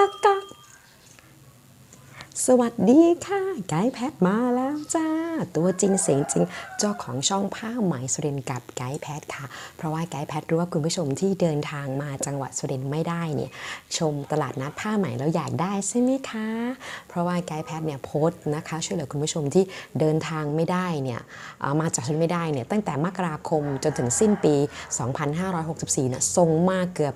กักกักสวัสดีค่ะ ไกด์แพทมาแล้วจ้า ตัวจริงเสียงจริง เจ้าของช่องผ้าไหมสุรินกับไกด์แพทค่ะ เพราะว่าไกด์แพทรู้ว่าคุณผู้ชมที่เดินทางมาจังหวัดสุรินไม่ได้เนี่ยชมตลาดนัดผ้าไหมแล้วอยากได้ใช่ไหมคะ เพราะว่าไกด์แพทเนี่ยโพสต์นะคะ ช่วยเหลือคุณผู้ชมที่เดินทางไม่ได้เนี่ยมาจากสุรินทร์ไม่ได้เนี่ยตั้งแต่มกราคมจนถึงสิ้นปี 2564นี่ยส่งมาเกือบ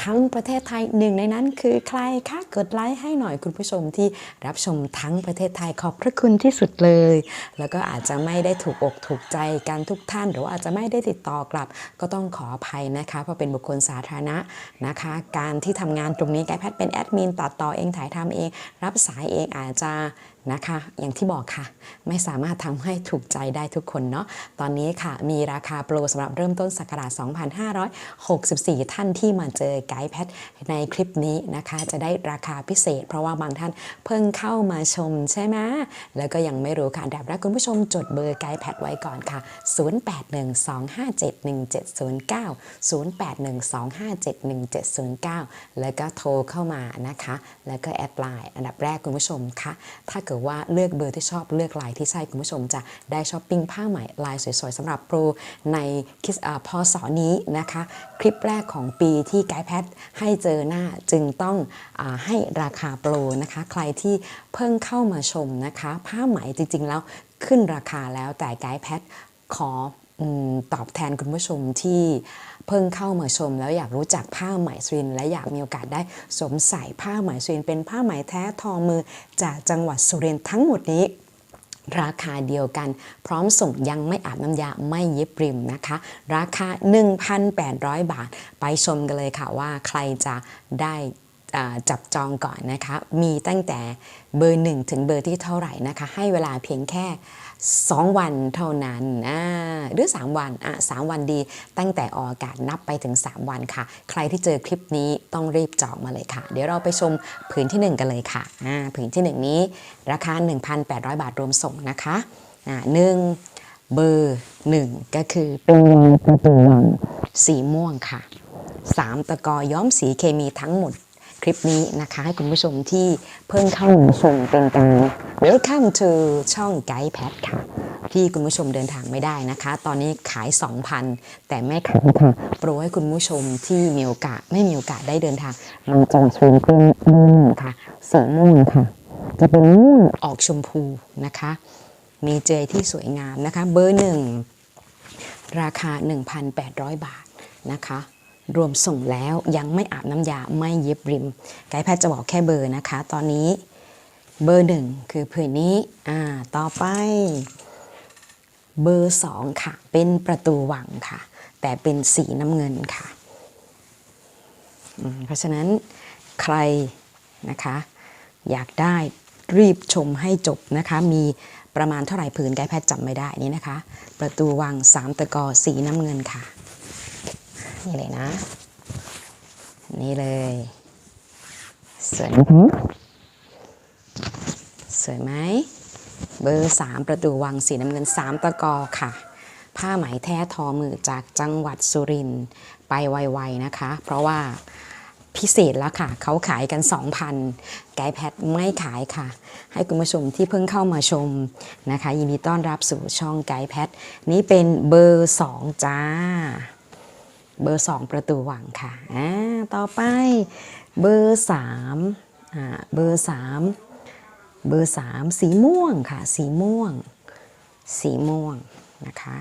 ทั้งประเทศไทยหนึ่งในนั้นคือใครคะกดไลค์ให้หน่อยคุณผู้ชมที่รับชมทั้งประเทศไทยขอบพระคุณที่สุดเลยแล้วก็อาจจะไม่ได้ถูกอกถูกใจกันทุกท่าน หรือว่าอาจจะไม่ได้ติดต่อกลับ ก็ต้องขออภัยนะคะ เพราะเป็นบุคคลสาธารณะนะคะ การที่ทำงานตรงนี้ไกด์แพทย์เป็นแอดมินตัดต่อเองถ่ายทำเอง รับสายเองอาจจะ นะคะ อย่างที่บอกค่ะ ไม่สามารถทำให้ถูกใจได้ทุกคนเนาะตอนนี้ค่ะ มีราคาโปรสำหรับเริ่มต้นศักราช 2564 ท่านที่มาเจอไกด์แพทในคลิปนี้นะคะ จะได้ราคาพิเศษ เพราะว่าบางท่านเพิ่งเข้ามาชมใช่ไหมแล้วก็ยังไม่รู้ค่ะดับแรกคุณผู้ชมจดเบอร์ไกด์แพทไว้ก่อนค่ะ 0812571709 0812571709 แล้วก็โทรเข้ามานะคะ แล้วก็แอดไลน์อันดับแรกคุณผู้ชมคะถ้าเกิดว่าเลือกเบอร์ที่ชอบเลือกลายที่ใช่คุณผู้ชมจะได้ช้อปปิ้งผ้าใหม่ลายสวยๆสำหรับโปรในคิสพอสอนี้นะคะ คลิปแรกของปีที่ไกด์แพทให้เจอหน้าจึงต้องอให้ราคาโปรนะคะ ใครที่เพิ่งเข้ามาชมนะคะ ผ้าไหมจริงๆแล้วขึ้นราคาแล้วแต่ไกด์แพทขอ ตอบแทนคุณผู้ชมที่เพิ่งเข้ามาชม แล้วอยากรู้จักผ้าไหมสุรินและอยากมีโอกาสได้สวมใส่ผ้าไหมสุรินเป็นผ้าไหมแท้ทอมือจากจังหวัดสุรินทร์ทั้งหมดนี้ราคาเดียวกัน พร้อมส่งยังไม่อาบน้ำยาไม่เย็บริมนะคะ ราคา 1,800 บาท ไปชมกันเลยค่ะว่าใครจะได้จับจองก่อนนะคะ มีตั้งแต่เบอร์ 1 ถึงเบอร์ที่เท่าไหร่นะคะ ให้เวลาเพียงแค่ 2 วันเท่านั้นอ่าหรือ 3 วันอะสามวันดี ตั้งแต่ออกอากาศนับไปถึง 3 วันค่ะ ใครที่เจอคลิปนี้ต้องรีบจองมาเลยค่ะ เดี๋ยวเราไปชมผืนที่ 1 กันเลยค่ะอ่าผืนที่ 1 นี้ราคา 1,800 บาทรวมส่งนะคะอ่าหนึ่งเบอร์หนึ่งก็คือเป็นลายประตูวังสีม่วงค่ะสามตะกอย้อมสีเคมีทั้งหมด คลิปนี้นะคะให้คุณผู้ชมที่เพิ่งเข้ามาชมเป็นการ Welcome to ช่องไกด์แพทค่ะ ที่คุณผู้ชมเดินทางไม่ได้นะคะ ตอนนี้ขาย 2,000 แต่ไม่ขายค่ะโปรให้คุณผู้ชมที่มีโอกาสไม่มีโอกาสได้เดินทางมาจังหวัดสุรินทร์เป็นเบอร์หนึ่งค่ะสีม่วงค่ะ จะเป็นม่วงออกชมพูนะคะ มีเจที่สวยงามนะคะ เบอร์หนึ่งราคา 1,800 บาทนะคะ รวมส่งแล้วยังไม่อาบน้ำยาไม่เย็บริม ไกด์แพทย์จะบอกแค่เบอร์นะคะ ตอนนี้เบอร์หนึ่งคือผืนนี้อ่าต่อไป เบอร์สองค่ะ เป็นประตูวังค่ะ แต่เป็นสีน้ำเงินค่ะเพราะฉะนั้นใครนะคะ อยากได้รีบชมให้จบนะคะ มีประมาณเท่าไหร่ผืนไกด์แพทย์จำไม่ได้นี่นะคะ ประตูวังสามตะกอสีน้ำเงินค่ะ นี่เลยนะ นี่เลยสวยไหมคะสวยไหมเบอร์สามประตูวังสีน้ำเงินสามตะกอค่ะ ผ้าไหมแท้ทอมือจากจังหวัดสุรินทร์ไปไวๆนะคะ เพราะว่าพิเศษแล้วค่ะ เขาขายกัน 2,000 ไกด์แพทไม่ขายค่ะ ให้คุณผู้ชมที่เพิ่งเข้ามาชมนะคะ ยินดีต้อนรับสู่ช่องไกด์แพทนี้เป็นเบอร์ 2 จ้า เบอร์ 2 ประตูหวังค่ะอ่าต่อไปเบอร์3อ่าเบอร์ 3 เบอร์ 3 สีม่วงค่ะ สีม่วง สีม่วงนะคะ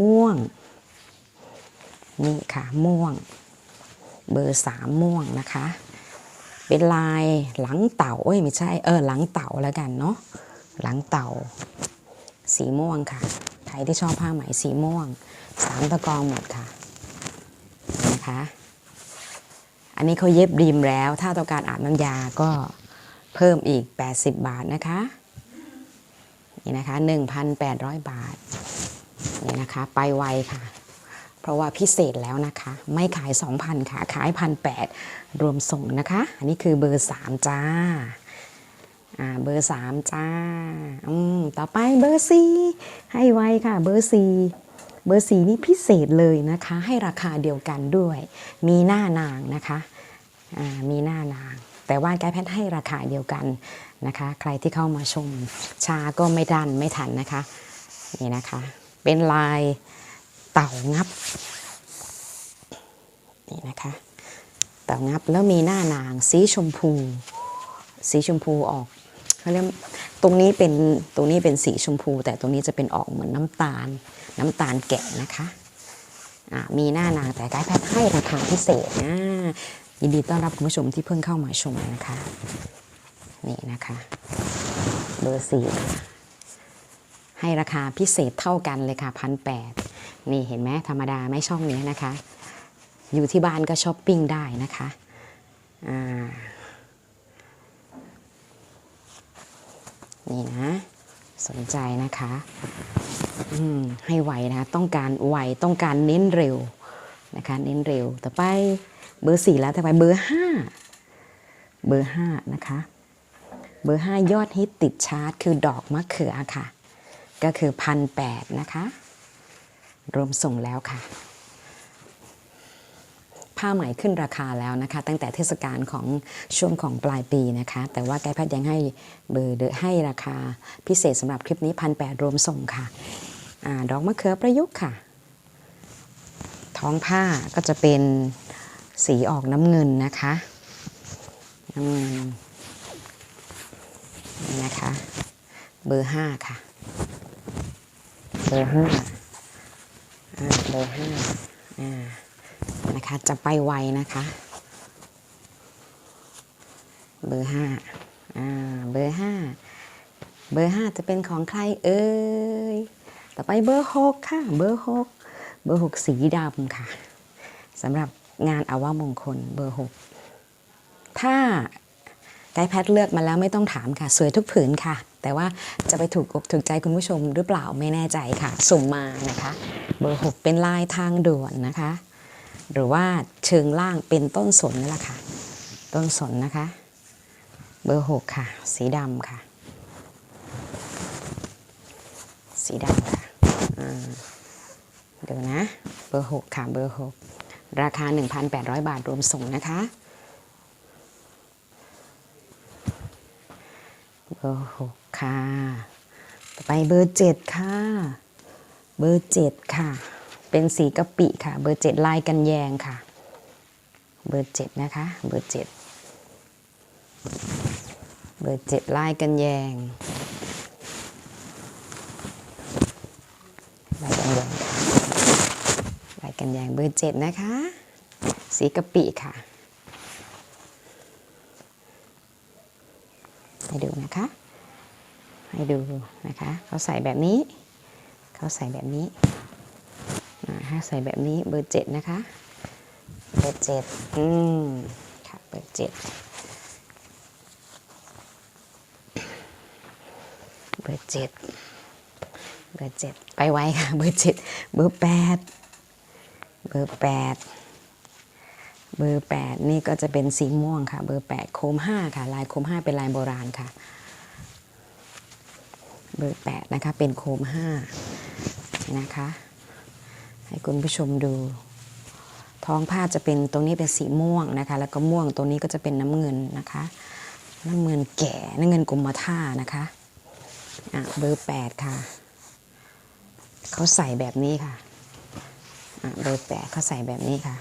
ม่วง นี่ค่ะ ม่วง เบอร์ 3 ม่วงนะคะ เป็นลายหลังเต่าเอ้ยไม่ใช่เออหลังเต่าแล้วกันเนาะหลังเต่า สีม่วงค่ะใครที่ชอบผ้าไหมสีม่วงสามตะกองหมดค่ะ นะคะ อันนี้เขาเย็บริมแล้ว ถ้าต้องการอาบน้ำยาก็เพิ่มอีก 80 บาทนะคะ นี่นะคะ 1,800 บาท นี่นะคะ ไปไวค่ะ เพราะว่าพิเศษแล้วนะคะ ไม่ขาย 2,000 ค่ะ ขาย 1,800 รวมส่งนะคะ อันนี้คือเบอร์ 3 จ้าอ่าเบอร์3จ้า อืม ต่อไปเบอร์4ให้ไวค่ะ เบอร์4เบอร์4นี่พิเศษเลยนะคะ ให้ราคาเดียวกันด้วย มีหน้านางนะคะมีหน้านาง แต่ว่าไกด์แพทย์ให้ราคาเดียวกันนะคะ ใครที่เข้ามาชมชาก็ไม่ทันไม่ทันนะคะนี่นะคะ เป็นลายเต่างับนี่นะคะ เต่างับแล้วมีหน้านางสีชมพู สีชมพูออกเขาเรียก ตรงนี้เป็นตรงนี้เป็นสีชมพู แต่ตรงนี้จะเป็นออกเหมือนน้ำตาล น้ำตาลแกะนะคะมีหน้านางแต่ไกด์แพทย์ให้ราคาพิเศษนะยินดีต้อนรับคุณผู้ชมที่เพิ่งเข้ามาชมนะคะนี่นะคะเบอร์สี่ให้ราคาพิเศษเท่ากันเลยค่ะพันแปดนี่เห็นไหมธรรมดาไม่ช่องนี้นะคะ อยู่ที่บ้านก็ช้อปปิ้งได้นะคะอ่า นี่นะ สนใจนะคะอืมให้ไวนะคะต้องการไวต้องการเน้นเร็วนะคะเน้นเร็ว ต่อไปเบอร์สี่แล้วต่อไปเบอร์ห้าเบอร์ห้านะคะเบอร์ห้ายอดฮิตติดชาร์ตคือดอกมะเขือค่ะ ก็คือพันแปดนะคะ รวมส่งแล้วค่ะ ผ้าไหมขึ้นราคาแล้วนะคะ ตั้งแต่เทศกาลของช่วงของปลายปีนะคะ แต่ว่าไกด์แพทย์ยังให้เบอร์เดอให้ราคาพิเศษสำหรับคลิปนี้พันแปดรวมส่งค่ะอดอกมะเขือประยุกต์ค่ะ ท้องผ้าก็จะเป็นสีออกน้ำเงินนะคะน้ำเงินนี่นะคะ เบอร์ห้าค่ะ เบอร์ห้าอ่าเบอร์ห้าอ่า นะคะ จะไปไวนะคะ เบอร์ห้าอ่าเบอร์ห้าเบอร์ห้าจะเป็นของใครเอ่ยต่อไปเบอร์หกค่ะ เบอร์หกเบอร์หกสีดำค่ะสำหรับงานอาวามงคลเบอร์หกถ้าไกด์แพทย์เลือกมาแล้วไม่ต้องถามค่ะ สวยทุกผืนค่ะ แต่ว่าจะไปถูกอกถูกใจคุณผู้ชมหรือเปล่าไม่แน่ใจค่ะ สุ่มมานะคะ เบอร์หกเป็นลายทางด่วนนะคะ หรือว่าเชิงล่างเป็นต้นสนนั่แหละค่ะ ต้นสนนะคะ เบอร์หกค่ะ สีดำค่ะ สีดำค่ะเดี๋ยวนะ เบอร์หกค่ะ เบอร์หกราคา 1,800 บาทรวมส่งนะคะ เบอร์หกค่ะ ต่อไปเบอร์เจ็ดค่ะ เบอร์เจ็ดค่ะ เป็นสีกะปิค่ะ เบอร์เจ็ดลายกันแยงค่ะ เบอร์เจ็ดนะคะ เบอร์เจ็ดเบอร์เจ็ดลายกันแยงลายกันแยงลายกันแยงเบอร์เจ็ดนะคะ สีกะปิค่ะให้ดูนะคะ ให้ดูนะคะ เขาใส่แบบนี้ เขาใส่แบบนี้ ถ้าใส่แบบนี้เบอร์เจ็ดนะคะ เบอร์เจ็ดอืมค่ะเบอร์เจ็ดเบอร์เจ็ดเบอร์เจ็ดไปไวค่ะ เบอร์เจ็ดเบอร์แปดเบอร์แปดเบอร์แปดนี่ก็จะเป็นสีม่วงค่ะ เบอร์แปดโคมห้าค่ะ ลายโคมห้าเป็นลายโบราณค่ะ เบอร์แปดนะคะเป็นโคมห้านะคะ ให้คุณผู้ชมดู ท้องผ้าจะเป็นตรงนี้เป็นสีม่วงนะคะ แล้วก็ม่วงตรงนี้ก็จะเป็นน้ำเงินนะคะ น้ำเงินแก่น้ำเงินกรมท่านะคะอะเบอร์แปดค่ะเขาใส่แบบนี้ค่ะอะเบอร์แปดเขาใส่แบบนี้ค่ะ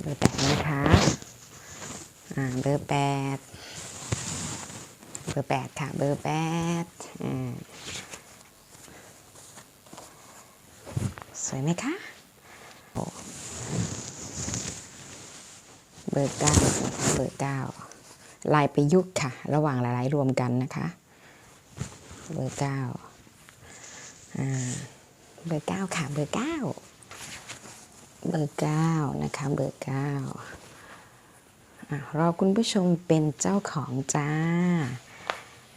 เบอร์แปดนะคะอ่าเบอร์แปดเบอร์แปดค่ะ เบอร์แปดอ่า สวยไหมคะเบอร์เก้าเบอร์เก้าลายประยุกต์ค่ะ ระหว่างหลายๆรวมกันนะคะ เบอร์เก้าอ่าเบอร์เก้าค่ะ เบอร์เก้าเบอร์เก้านะคะ เบอร์เก้ารอคุณผู้ชมเป็นเจ้าของจ้า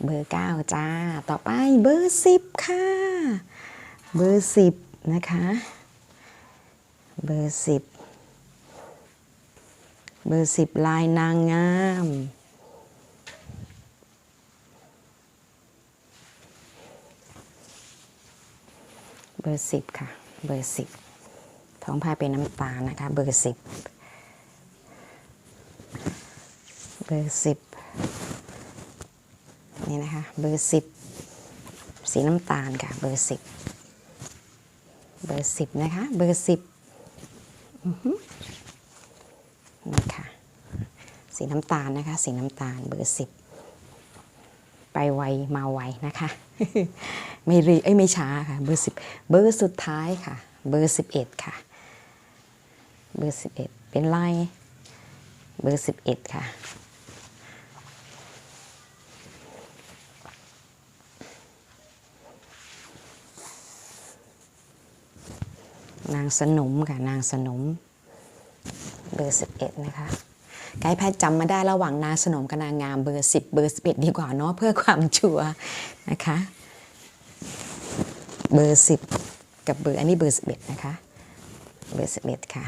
เบอร์เก้าจ้า ต่อไปเบอร์สิบค่ะ เบอร์สิบ นะคะ เบอร์สิบเบอร์สิบลายนางงาม เบอร์สิบค่ะ เบอร์สิบท้องผ้าเป็นน้ำตาลนะคะ เบอร์สิบเบอร์สิบนี่นะคะ เบอร์สิบสีน้ำตาลค่ะ เบอร์สิบ เบอร์สิบนะคะ เบอร์สิบอือฮึนะคะสีน้ำตาลนะคะ สีน้ำตาลเบอร์สิบไปไวมาไวนะคะ ไม่รีเอ้ยไม่ช้าค่ะ เบอร์สิบเบอร์สุดท้ายค่ะ เบอร์สิบเอ็ดค่ะ เบอร์สิบเอ็ดเป็นลายเบอร์สิบเอ็ดค่ะ นางสนมค่ะนางสนมเบอร์สิบเอ็ดนะคะไกด์แพทย์จำมาได้ระหว่างนางสนมกับนางงามเบอร์สิบเบอร์สิบเอ็ดดีกว่าเนาะเพื่อความชัวร์นะคะเบอร์สิบกับเบอร์อันนี้เบอร์สิบเอ็ดนะคะเบอร์สิบเอ็ดค่ะ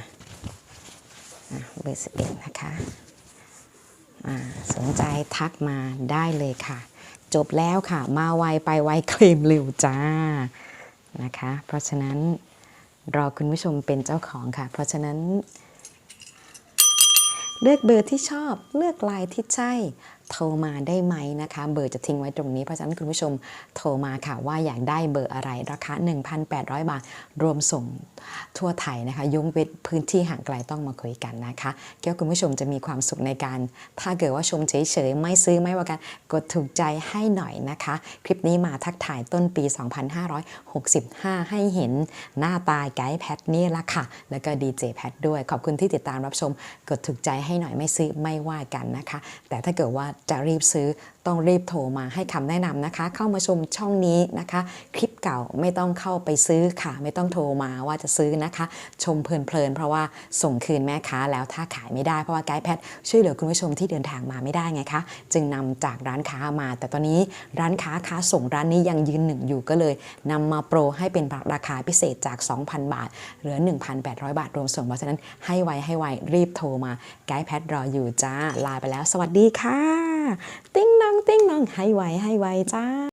เบอร์สิบเอ็ดนะคะสนใจทักมาได้เลยค่ะ จบแล้วค่ะ มาไวไปไวเคลมเร็วจ้านะคะ เพราะฉะนั้น รอคุณผู้ชมเป็นเจ้าของค่ะ เพราะฉะนั้น เลือกเบอร์ที่ชอบเลือกลายที่ใช่ โทรมาได้ไหมนะคะ เบอร์จะทิ้งไว้ตรงนี้ เพราะฉะนั้นคุณผู้ชมโทรมาค่ะว่าอยากได้เบอร์อะไรราคา 1,800 บาท รวมส่งทั่วไทยนะคะยงเว้นพื้นที่ห่างไกลต้องมาคุยกันนะคะเกี่ยวคุณผู้ชมจะมีความสุขในการ ถ้าเกิดว่าชมเฉยๆ ไม่ซื้อไม่ว่ากันกดถูกใจให้หน่อยนะคะ คลิปนี้มาทักถ่ายต้นปี 2565 ให้เห็นหน้าตาไกด์แพทนี่ละค่ะ แล้วก็ดีเจแพทด้วย ขอบคุณที่ติดตามรับชม กดถูกใจให้หน่อยไม่ซื้อไม่ว่ากันนะคะ แต่ถ้าเกิดว่าจะรีบซื้อต้องรีบโทรมาให้คำแนะนำนะคะ เข้ามาชมช่องนี้นะคะคลิป เก่าไม่ต้องเข้าไปซื้อค่ะ ไม่ต้องโทรมาว่าจะซื้อนะคะ ชมเพลินๆเพราะว่าส่งคืนแม่ค้าแล้วถ้าขายไม่ได้เพราะว่าไกด์แพทช่วยเหลือคุณผู้ชมที่เดินทางมาไม่ได้ไงคะ จึงนำจากร้านค้ามา แต่ตอนนี้ร้านค้าค้าส่งร้านนี้ยังยืนหนึ่งอยู่ก็เลยนำมาโปรให้เป็นราคาพิเศษจาก 2,000 บาท เหลือ 1,800 บาทรวมส่งเพราะฉะนั้นให้ไวให้ไวรีบโทรมาไกด์แพทรออยู่จ้าลาไปแล้ว สวัสดีค่ะ ติ้งนองติ้งนองให้ไวให้ไวจ้า